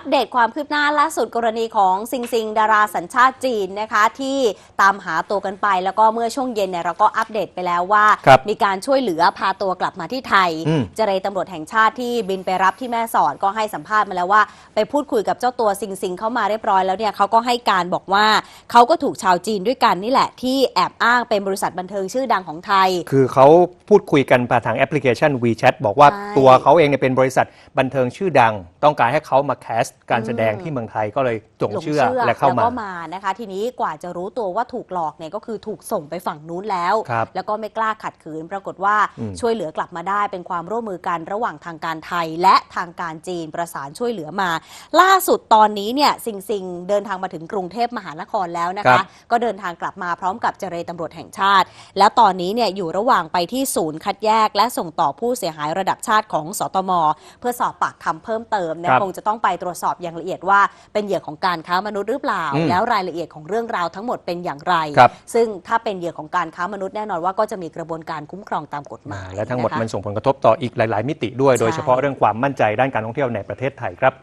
ปเดตความคืบหน้าล่าสุดกรณีของซิงซิงดาราสัญชาติจีนนะคะที่ตามหาตัวกันไป แล้วก็เมื่อช่วงเย็นเนี่ยเราก็อัปเดตไปแล้วว่าครับมีการช่วยเหลือพาตัวกลับมาที่ไทยอืมเจรตำรวจแห่งชาติที่บินไปรับที่แม่สอดก็ให้สัมภาษณ์มาแล้วว่า ไปพูดคุยกับเจ้าตัวซิงซิงเข้ามาเรียบร้อยแล้วเนี่ยเขาก็ให้การบอกว่าเขาก็ถูกชาวจีนด้วยกันนี่แหละ ที่แอบอ้างเป็นบริษัทบันเทิงชื่อดังของไทย คือเขาพูดคุยกันผ่านทางแอปพลิเคชัน WeChat บอกว่าใช่ตัวเขาเองเนี่ยเป็นบริษัทบันเทิงชื่อดัง ต้องการให้เขามาแคสต์การแสดงที่เมืองไทยก็เลยจงหลงเชื่อและเข้าแล้วมาก็มานะคะ ทีนี้กว่าจะรู้ตัวว่าถูกหลอกเนี่ยก็คือถูกส่งไปฝั่งนู้นแล้วครับแล้วก็ไม่กล้าขัดขืน ปรากฏว่าอืมช่วยเหลือกลับมาได้เป็นความร่วมมือกันระหว่างทางการไทย และทางการจีนประสานช่วยเหลือมา ล่าสุดตอนนี้เนี่ยซิงซิงเดินทางมาถึงกรุงเทพมหานครแล้วนะครัคะบก็เดินทางกลับมาพร้อมกับเจรตำรวจแห่งชาติ แล้วตอนนี้เนี่ยอยู่ระหว่างไปที่ศูนย์คัดแยก และส่งต่อผู้เสียหายระดับชาติของสตม เพื่อสอบปากคำเพิ่มเติมนะครับคงจะต้องไปตรวจสอบอย่างละเอียดว่าเป็นเหยื่อของการค้ามนุษย์หรือเปล่า อืมแล้วรายละเอียดของเรื่องราวทั้งหมดเป็นอย่างไร ครับซึ่งถ้าเป็นเหยื่อของการค้ามนุษย์แน่นอนว่าก็จะมีกระบวนการคุ้มครองตามกฎหมายและทั้งหมดนะคะ มันส่งผลกระทบต่ออีกหลาย ๆ มิติด้วยใช่โดยเฉพาะเรื่องความมั่นใจด้านการท่องเที่ยวในประเทศไทยครับ